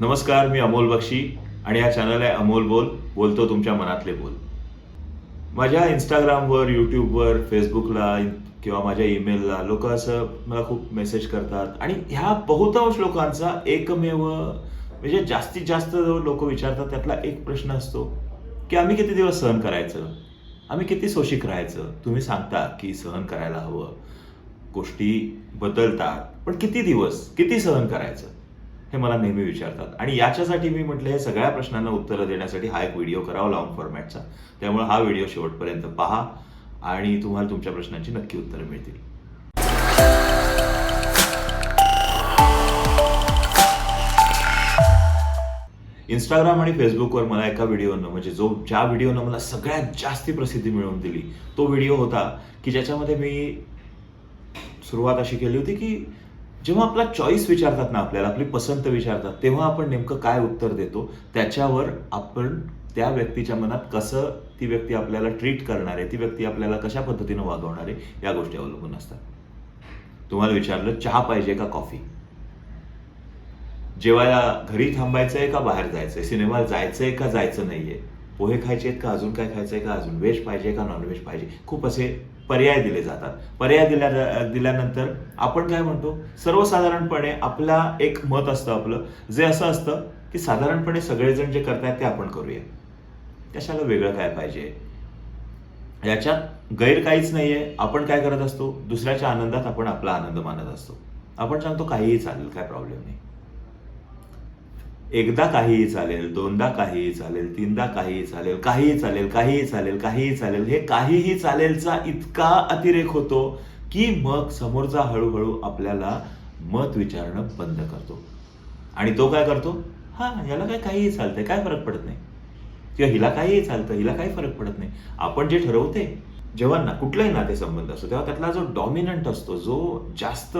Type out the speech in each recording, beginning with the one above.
नमस्कार मी अमोल बक्षी आणि या चॅनल आहे अमोल बोल बोलतो तुमच्या मनातले बोल. माझ्या इंस्टाग्रामवर यूट्यूबवर फेसबुकला किंवा माझ्या ईमेलला लोक असं मला खूप मेसेज करतात. आणि ह्या बहुतांश लोकांचा एकमेव म्हणजे जास्तीत जास्त लोक विचारतात त्यातला एक प्रश्न असतो की आम्ही किती दिवस सहन करायचं? आम्ही किती सोशिक राहायचं? तुम्ही सांगता की सहन करायला हवं. गोष्टी बदलतात. पण किती दिवस? किती सहन करायचं? हे मला नेहमी विचारतात. आणि याच्यासाठी मी म्हटलं हे सगळ्या प्रश्नांना उत्तरं देण्यासाठी हा एक व्हिडिओ करावा लॉंग फॉर्मॅटचा त्यामुळे हा व्हिडिओ शेवटपर्यंत पहा आणि तुम्हाला तुमच्या प्रश्नांची नक्की उत्तरं मिळतील. इंस्टाग्राम आणि फेसबुकवर मला एका व्हिडिओनं म्हणजे जो ज्या व्हिडिओनं मला सगळ्यात जास्ती प्रसिद्धी मिळवून दिली तो व्हिडिओ होता की ज्याच्यामध्ये मी सुरुवात अशी केली होती की जेव्हा आपला चॉईस विचारतात ना आपल्याला आपली पसंत विचारतात तेव्हा आपण नेमकं काय उत्तर देतो? त्याच्यावर आपण त्या व्यक्तीच्या मनात कसं ती व्यक्ती आपल्याला ट्रीट करणार आहे ती व्यक्ती आपल्याला कशा पद्धतीनं वागवणार आहे या गोष्टी अवलंबून असतात. तुम्हाला विचारलं चहा पाहिजे का कॉफी जेवायला घरी थांबायचंय का बाहेर जायचंय? सिनेमा जायचंय का जायचं नाहीये? पोहे खायचे आहेत का अजून? काय खायचंय का अजून? व्हेज पाहिजे का नॉनव्हेज पाहिजे? खूप असे पर्याय दिले जातात. पर्याय दिल्या दिल्यानंतर आपण काय म्हणतो? सर्वसाधारणपणे आपला एक मत असतं आपलं. जे असं असतं की साधारणपणे सगळेजण जे करतायत ते आपण करूया. कशाला वेगळं काय पाहिजे? याच्यात गैर काहीच नाहीये. आपण काय करत असतो? दुसऱ्याच्या आनंदात आपण आपला आनंद मानत असतो. आपण सांगतो काहीही चालेल काय प्रॉब्लेम नाही. एकदा काहीही चालेल दोनदा काहीही चालेल तीनदा काहीही चालेल काहीही चालेल काहीही चालेल काहीही चालेल हे काहीही चालेलचा इतका अतिरेक होतो की मग समोरचा हळूहळू आपल्याला मत विचारणं बंद करतो. आणि तो काय करतो? हा याला काय काहीही चालतंय काय फरक पडत नाही. किंवा हिला काहीही चालतं हिला काही फरक पडत नाही. आपण जे ठरवते जेव्हा ना कुठलाही नातेसंबंध असतो तेव्हा त्यातला जो डॉमिनंट असतो जो जास्त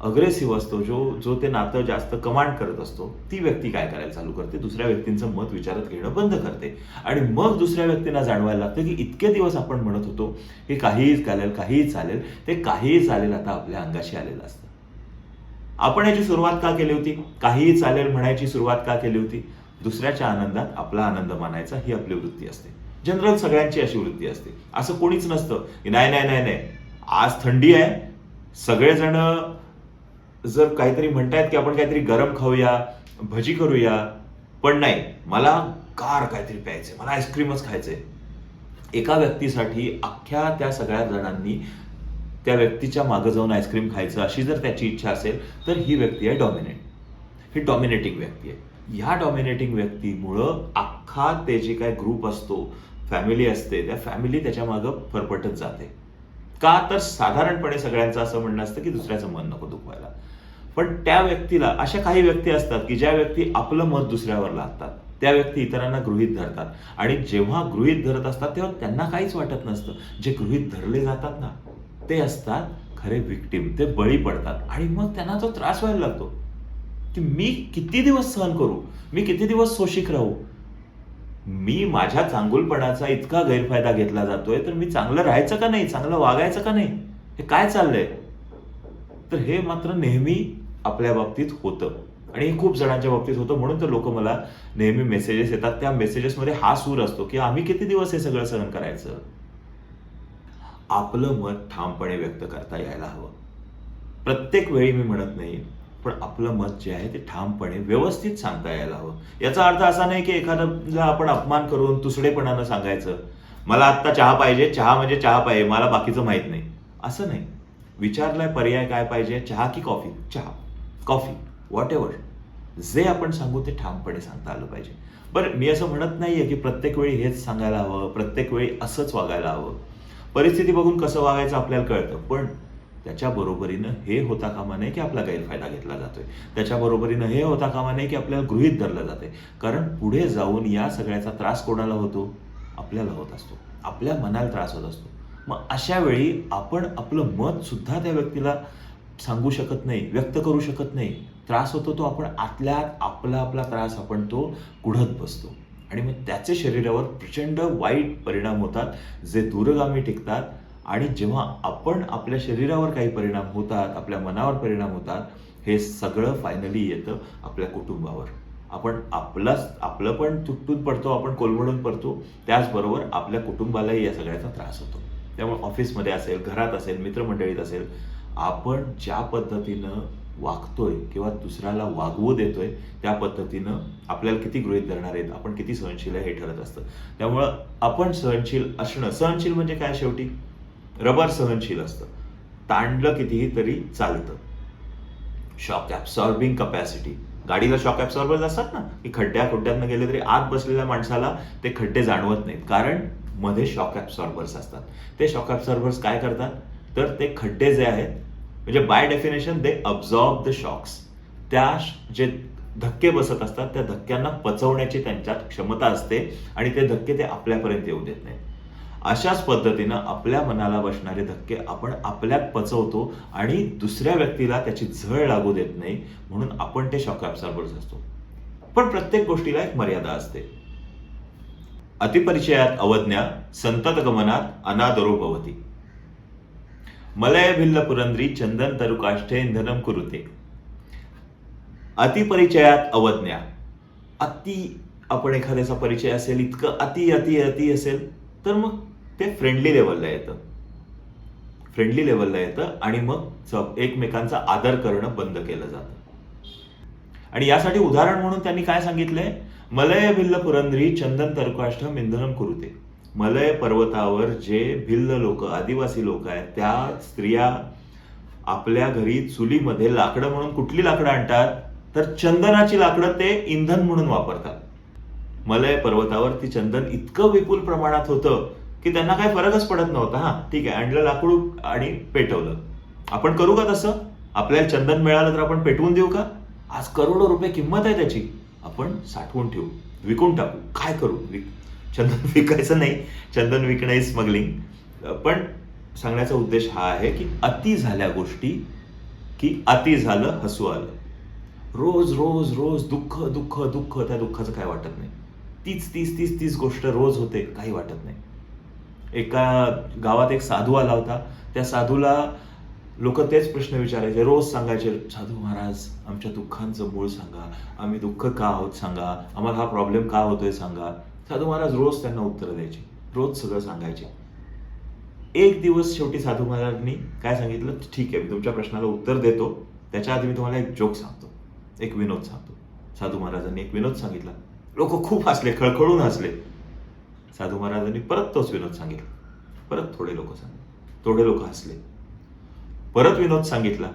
अग्रेसिव्ह असतो जो जो ते नातं जास्त कमांड करत असतो ती व्यक्ती काय करायला चालू करते? दुसऱ्या व्यक्तींचं मत विचारत घेणं बंद करते. आणि मग दुसऱ्या व्यक्तींना जाणवायला लागतं की इतके दिवस आपण म्हणत होतो की काहीही चालेल काहीही चालेल ते काहीही चालेल आता आपल्या अंगाशी आलेलं असतं. आपण याची सुरुवात का केली होती? काहीही चालेल म्हणायची सुरुवात का केली होती? दुसऱ्याच्या आनंदात आपला आनंद मानायचा ही आपली वृत्ती असते. जनरल सगळ्यांची अशी वृत्ती असते. असं कोणीच नसतं. की नाही नाही नाही नाही. आज थंडी आहे. सगळेजण जर काहीतरी म्हणतायत की आपण काहीतरी गरम खाऊया भजी करूया पण नाही. मला कार काहीतरी प्यायचंय. मला आईस्क्रीमच खायचंय. एका व्यक्तीसाठी अख्ख्या त्या सगळ्या जणांनी त्या व्यक्तीच्या मागं जाऊन आईस्क्रीम खायचं अशी जर त्याची इच्छा असेल तर ही व्यक्ती आहे डॉमिनेट. ही डॉमिनेटिंग व्यक्ती आहे. ह्या डॉमिनेटिंग व्यक्तीमुळं अख्खा ते जे काय ग्रुप असतो फॅमिली असते त्या फॅमिली त्याच्या मागं फरफटत जाते. का? तर साधारणपणे सगळ्यांचं असं म्हणणं असतं की दुसऱ्याचं मन नको दुखवायला. पण त्या व्यक्तीला अशा काही व्यक्ती असतात की ज्या व्यक्ती आपलं मत दुसऱ्यावर लागतात त्या व्यक्ती इतरांना गृहित धरतात. आणि जेव्हा गृहित धरत असतात तेव्हा त्यांना काहीच वाटत नसतं. जे गृहित धरले जातात ना ते असतात खरे विक्टीम ते बळी पडतात. आणि मग त्यांना तो त्रास व्हायला लागतो. की मी किती दिवस सहन करू? मी किती दिवस सोशिक राहू? मी माझ्या चांगुलपणाचा इतका गैरफायदा घेतला जातोय तर मी चांगलं राहायचं का नाही? चांगलं वागायचं का नाही? हे काय चाललंय? तर हे मात्र नेहमी आपल्या बाबतीत होतं. आणि हे खूप जणांच्या बाबतीत होतं. म्हणून तर लोक मला नेहमी मेसेजेस येतात. त्या मेसेजेसमध्ये हा सूर असतो की आम्ही किती दिवस हे सगळं सहन करायचं? आपलं मत ठामपणे व्यक्त करता यायला हवं. प्रत्येक वेळी मी म्हणत नाही. पण आपलं मत जे आहे ते ठामपणे व्यवस्थित सांगता यायला हवं. याचा अर्थ असा नाही की एखाद्याला आपण अपमान करून तुसडेपणानं सांगायचं मला आत्ता चहा पाहिजे चहा म्हणजे चहा पाहिजे मला बाकीचं माहीत नाही. असं नाही. विचारलाय पर्याय काय पाहिजे? चहा की कॉफी? चहा. कॉफी. व्हॉट एव्हर जे आपण सांगू ते ठामपणे सांगता आलं पाहिजे. बरं मी असं म्हणत नाहीये की प्रत्येक वेळी हेच सांगायला हवं प्रत्येक वेळी असंच वागायला हवं. परिस्थिती बघून कसं वागायचं आपल्याला कळतं पण त्याच्या बरोबरीनं हे होता कामा नये की आपला गैरफायदा घेतला जातोय. त्याच्या बरोबरीनं हे होता कामा नये की आपल्याला गृहित धरलं जाते कारण पुढे जाऊन या सगळ्याचा त्रास कोणाला होतो? आपल्याला होत असतो. आपल्या मनाला त्रास होत असतो. मग अशा वेळी आपण आपलं मत सुद्धा त्या व्यक्तीला सांगू शकत नाही व्यक्त करू शकत नाही. त्रास होतो तो आपण आतल्यात आपला आपला त्रास आपण तो कुढत बसतो. आणि मग त्याचे शरीरावर प्रचंड वाईट परिणाम होतात. जे दूरगामी टिकतात आणि जेव्हा आपण आपल्या शरीरावर काही परिणाम होतात आपल्या मनावर परिणाम होतात हे सगळं फायनली येतं आपल्या कुटुंबावर. आपण आपलाच आपलं पण तुटून पडतो आपण कोलमडून पडतो त्याचबरोबर आपल्या कुटुंबालाही या सगळ्याचा त्रास होतो. त्यामुळे ऑफिसमध्ये असेल घरात असेल मित्रमंडळीत असेल आपण ज्या पद्धतीनं वागतोय किंवा दुसऱ्याला वागवू देतोय त्या पद्धतीनं आपल्याला किती गृहीत धरणार आहेत आपण किती सहनशील आहे हे ठरत असतं. त्यामुळं आपण सहनशील असणं सहनशील म्हणजे काय शेवटी? रबर सहनशील असतं. ताणलं कितीही तरी चालतं. शॉक ॲब्सॉर्बिंग कपॅसिटी गाडीला शॉक ॲब्सॉर्बर्स असतात ना? की खड्ड्या खुड्ड्यातनं गेले तरी आत बसलेल्या माणसाला ते खड्डे जाणवत नाहीत. कारण मध्ये शॉक ॲब्सॉर्बर्स असतात. ते शॉक ॲब्सॉर्बर्स काय करतात? तर ते खड्डे जे आहेत म्हणजे by definition they absorb the shocks त्या जे धक्के बसत असतात त्या धक्क्यांना पचवण्याची त्यांच्यात क्षमता असते आणि ते धक्के ते आपल्यापर्यंत येऊ देत नाहीत. अशाच पद्धतीनं आपल्या मनाला बसणारे धक्के आपण आपल्यात पचवतो आणि दुसऱ्या व्यक्तीला त्याची झळ लागू देत नाही म्हणून आपण ते शॉक ॲब्सॉर्बर्स असतो. पण प्रत्येक गोष्टीला एक मर्यादा असते. अतिपरिचयात अवज्ञा संतत गमनात अनादरो भवती. मलय भिल्ल पुरंद्री चंदन तरुकाष्ठे इंधनम कुरुते. अतिपरिचयात अवज्ञा. अति आपण एखाद्याचा परिचय असेल इतकं अति अति अति असेल तर मग ते फ्रेंडली लेवलला येतं. फ्रेंडली लेवलला येतं आणि मग सब एकमेकांचा आदर करणं बंद केलं जातं. आणि यासाठी उदाहरण म्हणून त्यांनी काय सांगितलंय? मलय भिल्ल पुरंदरी चंदन तर्काष्टम मिंधनम कुरुते. मलय पर्वतावर जे भिल्ल लोक आदिवासी लोक आहेत त्या स्त्रिया आपल्या घरी चुलीमध्ये लाकडं म्हणून कुठली लाकडं आणतात? तर चंदनाची लाकडं ते इंधन म्हणून वापरतात. मलय पर्वतावर ती चंदन इतकं विपुल प्रमाणात होतं की त्यांना काही फरकच पडत नव्हता हा ठीक आहे आणलं लाकूड आणि पेटवलं. आपण करू का तसं? आपल्याला चंदन मिळालं तर आपण पेटवून देऊ का? आज करोडो रुपये किंमत आहे त्याची. आपण साठवून ठेवू विकून टाकू. काय करू? विक चंदन विकायचं नाही. चंदन विकणं ही स्मगलिंग पण सांगण्याचा उद्देश हा आहे की अति झाल्या गोष्टी की अति झालं हसू आलं. रोज रोज रोज दुःख दुःख दुःख त्या दुःखाचं काय वाटत नाही. तीच तीच तीच तीच गोष्ट रोज होते काही वाटत नाही. एका गावात एक साधू आला होता. त्या साधूला लोक तेच प्रश्न विचारायचे रोज सांगायचे साधू महाराज आमच्या दुःखांचं मूळ सांगा आम्ही दुःख का आहोत सांगा आम्हाला हा प्रॉब्लेम का होतोय सांगा. साधू महाराज रोज त्यांना उत्तर द्यायचे रोज सगळं सांगायचे. एक दिवस शेवटी साधू महाराजांनी काय सांगितलं? ठीक आहे मी तुमच्या प्रश्नाला उत्तर देतो. त्याच्या आधी मी तुम्हाला एक जोक सांगतो एक विनोद सांगतो. साधू महाराजांनी एक विनोद सांगितला. लोक खूप हसले खळखळून हसले. साधू महाराजांनी परत तोच विनोद सांगितला. परत थोडे लोक सांगितले थोडे लोक हसले. परत विनोद सांगितला.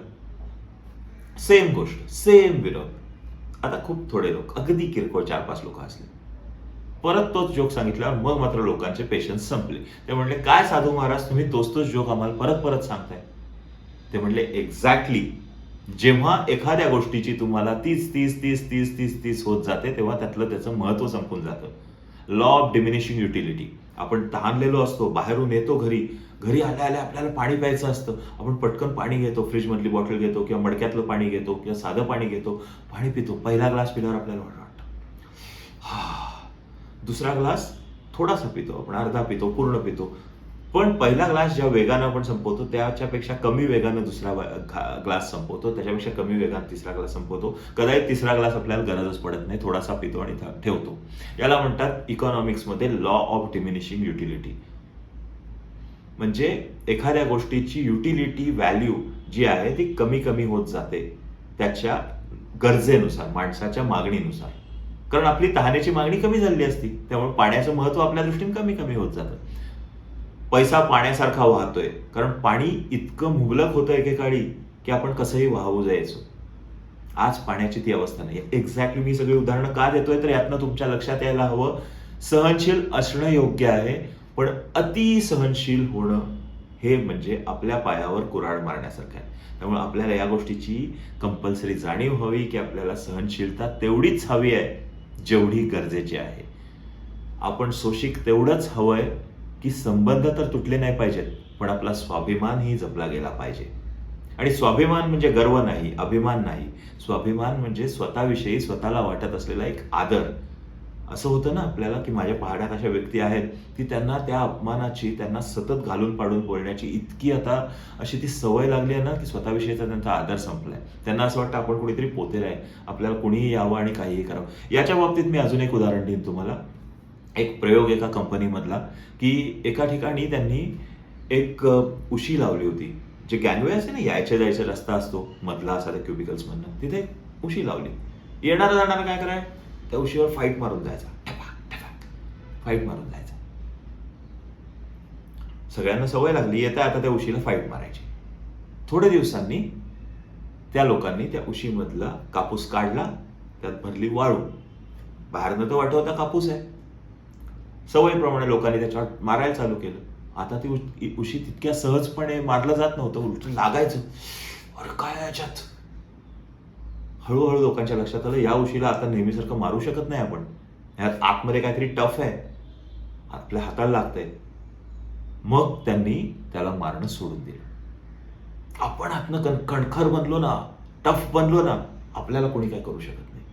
सेम गोष्ट सेम विनोद. आता खूप थोडे लोक अगदी किरकोळ चार पाच लोक हसले. परत तोच जोक सांगितला मग मात्र लोकांचे पेशन्स संपले. ते म्हणले काय साधू महाराज तुम्ही तोच तोच जोक आम्हाला परत परत सांगताय? ते म्हणले एक्झॅक्टली जेव्हा एखाद्या गोष्टीची तुम्हाला तीस तीस तीस तीस तीस तीस होत जाते तेव्हा त्यातलं त्याचं महत्त्व संपून जातं. लॉ ऑफ डिमिनिशिंग युटिलिटी आपण तहानलेलो असतो बाहेरून येतो घरी घरी आल्या आल्या आपल्याला पाणी प्यायचं असतं. आपण पटकन पाणी घेतो फ्रीजमधली बॉटल घेतो किंवा मडक्यातलं पाणी घेतो किंवा साधं पाणी घेतो पाणी पितो. पहिला ग्लास पिल्यावर आपल्याला वाटतं हा दुसरा ग्लास थोडासा पितो आपण अर्धा पितो पूर्ण पितो. पण पहिला ग्लास ज्या वेगानं आपण संपवतो त्याच्यापेक्षा कमी वेगानं दुसरा ग्लास संपवतो त्याच्यापेक्षा कमी वेगानं तिसरा ग्लास संपवतो. कदाचित तिसरा ग्लास आपल्याला गरजच पडत नाही थोडासा पितो आणि ठेवतो. याला म्हणतात इकॉनॉमिक्समध्ये लॉ ऑफ डिमिनिशिंग युटिलिटी म्हणजे एखाद्या गोष्टीची युटिलिटी व्हॅल्यू जी आहे ती कमी कमी होत जाते त्याच्या गरजेनुसार माणसाच्या मागणीनुसार. कारण आपली तहानेची मागणी कमी झालेली असती त्यामुळे पाण्याचं महत्त्व आपल्या दृष्टीने कमी कमी होत जातं. पैसा पाण्यासारखा वाहतोय. कारण पाणी इतकं मुबलक होतं एकेकाळी की आपण कसंही वाहू जायचो. आज पाण्याची ती अवस्था नाही. एक्झॅक्टली मी सगळी उदाहरणं का देतोय तर यातनं तुमच्या लक्षात यायला हवं. सहनशील असणं योग्य आहे पण अति सहनशील होणं हे म्हणजे आपल्या पायावर कुऱ्हाड मारण्यासारखं आहे. त्यामुळे आपल्याला या गोष्टीची कंपल्सरी जाणीव हवी की आपल्याला सहनशीलता तेवढीच हवी आहे जेवढी गरजेची आहे. आपण सोशिक तेवढंच हवंय की संबंध तर तुटले नाही पाहिजेत पण आपला स्वाभिमानही जपला गेला पाहिजे. आणि स्वाभिमान म्हणजे गर्व नाही अभिमान नाही. स्वाभिमान म्हणजे स्वतःविषयी स्वतःला वाटत असलेला एक आदर. असं होतं ना आपल्याला की माझ्या पहाड्यात अशा व्यक्ती आहेत की त्यांना त्या अपमानाची त्यांना सतत घालून पाडून बोलण्याची इतकी आता अशी ती सवय लागली आहे ना की स्वतःविषयीचा त्यांचा आदर संपलाय. त्यांना असं वाटतं आपण कुणीतरी पोतेर आहे आपल्याला कुणीही यावं आणि काहीही करावं. याच्या बाबतीत मी अजून एक उदाहरण देईन तुम्हाला. एक प्रयोग एका कंपनीमधला की एका ठिकाणी त्यांनी एक उशी लावली होती जे गॅनवे असते ना यायच्या जायचा रस्ता असतो मधला असा त्या क्युबिकल्समधनं तिथे उशी लावली. येणारा जाणारा काय कराय? त्या उशीवर फाईट मारून जायचा. फाईट मारून जायचा. सगळ्यांना सवय लागली येत्या आता त्या उशीला फाईट मारायची. थोड्या दिवसांनी त्या लोकांनी त्या उशीमधला कापूस काढला त्यात भरली वाळू. बाहेरनं तर वाटवता कापूस आहे. सवयीप्रमाणे लोकांनी त्याच्यावर मारायला चालू केलं. आता ती उशी तितक्या सहजपणे मारलं जात नव्हतं उलट लागायचं. अरे काय याच्यात? हळूहळू लोकांच्या लक्षात आलं या उशीला आता नेहमीसारखं मारू शकत नाही आपण. ह्यात आतमध्ये काहीतरी टफ आहे. आपल्या हाताला लागतंय. मग त्यांनी त्याला मारणं सोडून दिलं. आपण आतनं कण कणखर बनलो ना टफ बनलो ना आपल्याला कोणी काय करू शकत नाही.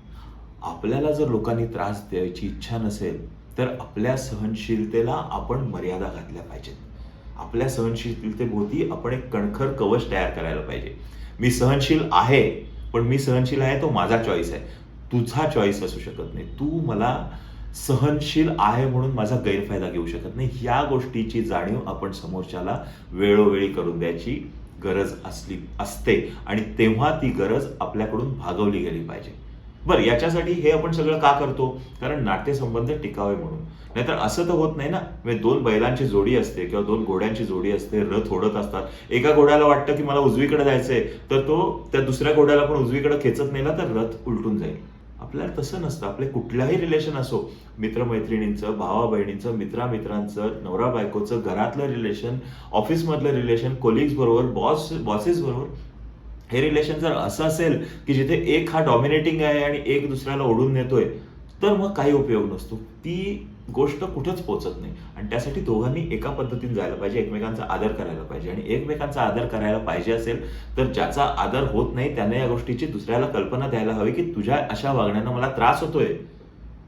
आपल्याला जर लोकांनी त्रास द्यायची इच्छा नसेल तर आपल्या सहनशीलतेला आपण मर्यादा घातल्या पाहिजेत. आपल्या सहनशीलतेभोवती आपण एक कणखर कवच तयार करायला पाहिजे. मी सहनशील आहे पण मी सहनशील आहे तो माझा चॉईस आहे. तुझा चॉईस असू शकत नाही. तू मला सहनशील आहे म्हणून माझा गैरफायदा घेऊ शकत नाही. या गोष्टीची जाणीव आपण समोरच्याला वेळोवेळी करून द्यायची गरज असली असते. आणि तेव्हा ती गरज आपल्याकडून भागवली गेली पाहिजे. बरं याच्यासाठी हे आपण सगळं का करतो? कारण नाट्यसंबंध टिकावे म्हणून. नाहीतर असं तर होत नाही ना. म्हणजे दोन बैलांची जोडी असते किंवा दोन घोड्यांची जोडी असते रथ ओढत असतात. एका घोड्याला वाटतं की मला उजवीकडे जायचंय तर तो त्या दुसऱ्या घोड्याला पण उजवीकडे खेचत नेला तर रथ उलटून जाईल. आपल्याला तसं नसतं. आपले कुठल्याही रिलेशन असो मित्रमैत्रिणींचं भावा बहिणींचं मित्रामित्रांचं नवरा बायकोचं घरातलं रिलेशन ऑफिसमधलं रिलेशन कोलिग्स बरोबर बॉस बॉसेस बरोबर हे रिलेशन जर असं असेल की जिथे एक हा डॉमिनेटिंग आहे आणि एक दुसऱ्याला ओढून नेतोय तर मग काही उपयोग नसतो. ती गोष्ट कुठंच पोचत नाही. आणि त्यासाठी दोघांनी एका पद्धतीने जायला पाहिजे एकमेकांचा आदर करायला पाहिजे. आणि एकमेकांचा आदर करायला पाहिजे असेल तर ज्याचा आदर होत नाही त्याने या गोष्टीची दुसऱ्याला कल्पना द्यायला हवी की तुझ्या अशा वागण्यानं मला त्रास होतोय.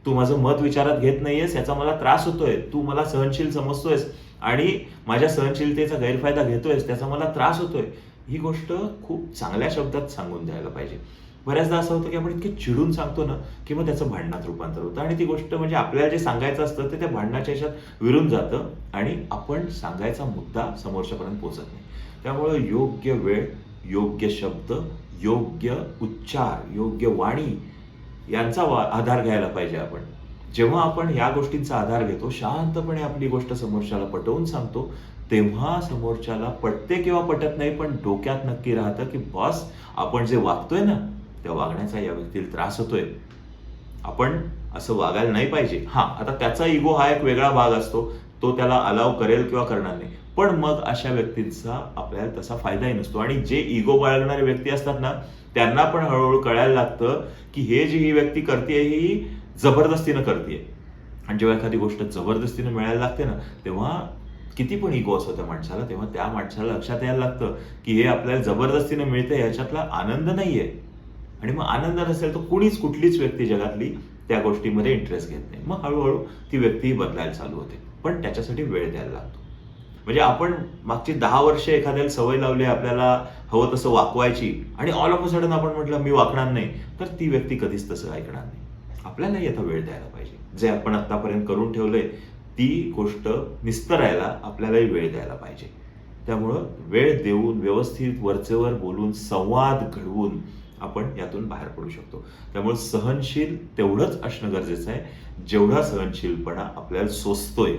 तू माझं मत विचारात घेत नाहीयेस याचा मला त्रास होतोय. तू मला सहनशील समजतोयस आणि माझ्या सहनशीलतेचा गैरफायदा घेतोयस त्याचा मला त्रास होतोय. ही गोष्ट खूप चांगल्या शब्दात सांगून द्यायला पाहिजे. बऱ्याचदा असं होतं की आपण इतके चिडून सांगतो ना की मग त्याचं भांडणात रूपांतर होतं. आणि ती गोष्ट म्हणजे आपल्याला जे सांगायचं असतं ते त्या भांडणाच्या ह्याच्यात विरून जातं आणि आपण सांगायचा मुद्दा समोरच्यापर्यंत पोहोचत नाही. त्यामुळं योग्य वेळ योग्य शब्द योग्य उच्चार योग्य वाणी यांचा वा- आधार घ्यायला पाहिजे आपण. जेव्हा आपण या गोष्टींचा आधार घेतो शांतपणे आपली गोष्ट समोरच्याला पटवून सांगतो तेव्हा समोरच्याला पटते किंवा पटत नाही पण डोक्यात नक्की राहतं की बॉस आपण जे वागतोय ना त्या वागण्याचा या व्यक्तीला त्रास होतोय. आपण असं वागायला नाही पाहिजे. हा आता त्याचा इगो हा एक वेगळा भाग असतो. तो त्याला अलाव करेल किंवा करणार नाही. पण मग अशा व्यक्तींचा आपल्याला तसा फायदाही नसतो. आणि जे इगो बाळगणारे व्यक्ती असतात ना त्यांना पण हळूहळू कळायला लागतं की हे जी ही व्यक्ती करते ही जबरदस्तीनं करते आणि जेव्हा एखादी गोष्ट जबरदस्तीनं मिळायला लागते ना तेव्हा किती पण इगो असतो त्या माणसाला तेव्हा त्या माणसाला लक्षात यायला लागतं की हे आपल्याला जबरदस्तीने मिळतं ह्याच्यातला आनंद नाहीये. आणि मग आनंद नसेल तर कुणीच कुठलीच व्यक्ती जगातली त्या गोष्टीमध्ये इंटरेस्ट घेत नाही. मग हळूहळू ती व्यक्ती बदलायला चालू होते. पण त्याच्यासाठी वेळ द्यायला लागतो. म्हणजे आपण मागची दहा वर्ष एखाद्याला सवय लावली आपल्याला हवं तसं वाकवायची आणि ऑल ऑफ अ सडन आपण म्हटलं मी वाकणार नाही. तर ती व्यक्ती कधीच तसं ऐकणार नाही. आपल्यालाही आता वेळ द्यायला पाहिजे. जे आपण आतापर्यंत करून ठेवलंय ती गोष्ट निस्तरायला आपल्यालाही वेळ द्यायला पाहिजे. त्यामुळं वेळ देऊन व्यवस्थित वरचेवर बोलून संवाद घडवून आपण यातून बाहेर पडू शकतो. त्यामुळे सहनशील तेवढंच असणं गरजेचं आहे. जेवढा सहनशीलपणा आपल्याला सोसतोय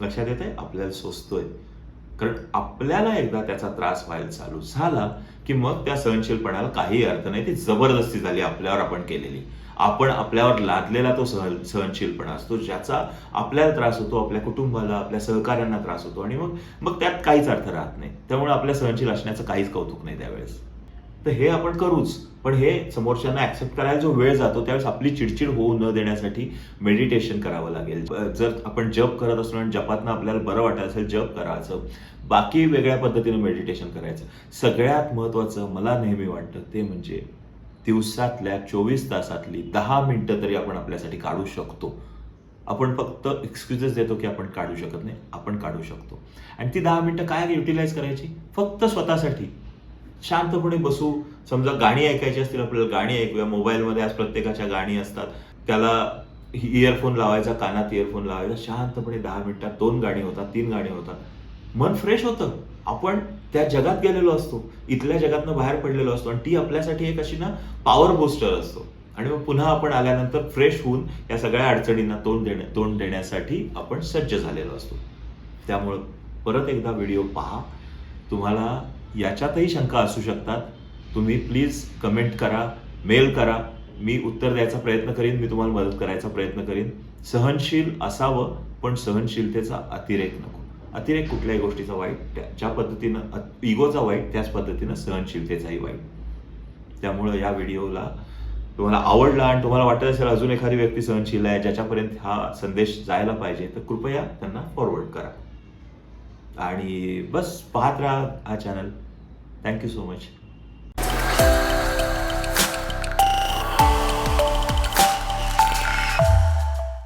लक्षात येत आहे आपल्याला सोसतोय. कारण आपल्याला एकदा त्याचा त्रास व्हायला चालू झाला की मग त्या सहनशीलपणाला काही अर्थ नाही. ती जबरदस्ती झाली आपल्यावर आपण केलेली. आपण आपल्यावर लादलेला तो सहन सहनशीलपणा असतो ज्याचा आपल्याला त्रास होतो आपल्या कुटुंबाला आपल्या सहकाऱ्यांना त्रास होतो आणि मग मग त्यात काहीच अर्थ राहत नाही. त्यामुळे आपल्या सहनशील असण्याचं काहीच कौतुक नाही त्यावेळेस. तर हे आपण करूच पण हे समोरच्यांना ऍक्सेप्ट करायला जो वेळ जातो त्यावेळेस आपली चिडचिड होऊ न देण्यासाठी मेडिटेशन करावं लागेल. जर आपण जप करत असलो आणि जपातनं आपल्याला बरं वाटत असेल जप करायचं. बाकी वेगळ्या पद्धतीनं मेडिटेशन करायचं. सगळ्यात महत्वाचं मला नेहमी वाटतं ते म्हणजे दिवसातल्या चोवीस तासातली दहा मिनटं तरी आपण आपल्यासाठी काढू शकतो. आपण फक्त एक्सक्युजेस देतो की आपण काढू शकत नाही आपण काढू शकतो. आणि ती दहा मिनटं काय युटिलाइज करायची? फक्त स्वतःसाठी. शांतपणे बसू. समजा गाणी ऐकायची असतील आपल्याला गाणी ऐकूया. मोबाईलमध्ये आज प्रत्येकाच्या गाणी असतात. त्याला इयरफोन लावायचा कानात इयरफोन लावायचा. शांतपणे दहा मिनिटात दोन गाणी होतात तीन गाणी होतात. मन फ्रेश होतं. आपण त्या जगात गेलेलो असतो इथल्या जगातनं बाहेर पडलेलो असतो आणि ती आपल्यासाठी एक अशी ना पॉवर बुस्टर असतो. आणि मग पुन्हा आपण आल्यानंतर फ्रेश होऊन या सगळ्या अडचणींना तोंड देण्या तोंड देण्यासाठी आपण सज्ज झालेलो असतो. त्यामुळं परत एकदा व्हिडिओ पहा. तुम्हाला याच्यातही शंका असू शकतात. तुम्ही प्लीज कमेंट करा मेल करा. मी उत्तर द्यायचा प्रयत्न करीन मी तुम्हाला मदत करायचा प्रयत्न करीन. सहनशील असावं पण सहनशीलतेचा अतिरेक नको. अतिरेक कुठल्याही गोष्टीचा वाईट त्या- ज्या पद्धतीनं इगोचा वाईट त्याच पद्धतीनं सहनशीलतेचाही वाईट. त्यामुळं या व्हिडिओला तुम्हाला आवडला आणि तुम्हाला वाटत असेल अजून एखादी व्यक्ती सहनशील आहे ज्याच्यापर्यंत हा संदेश जायला पाहिजे तर कृपया त्यांना फॉरवर्ड करा. आणि बस पाहत राहा हा चॅनल थँक्यू सो मच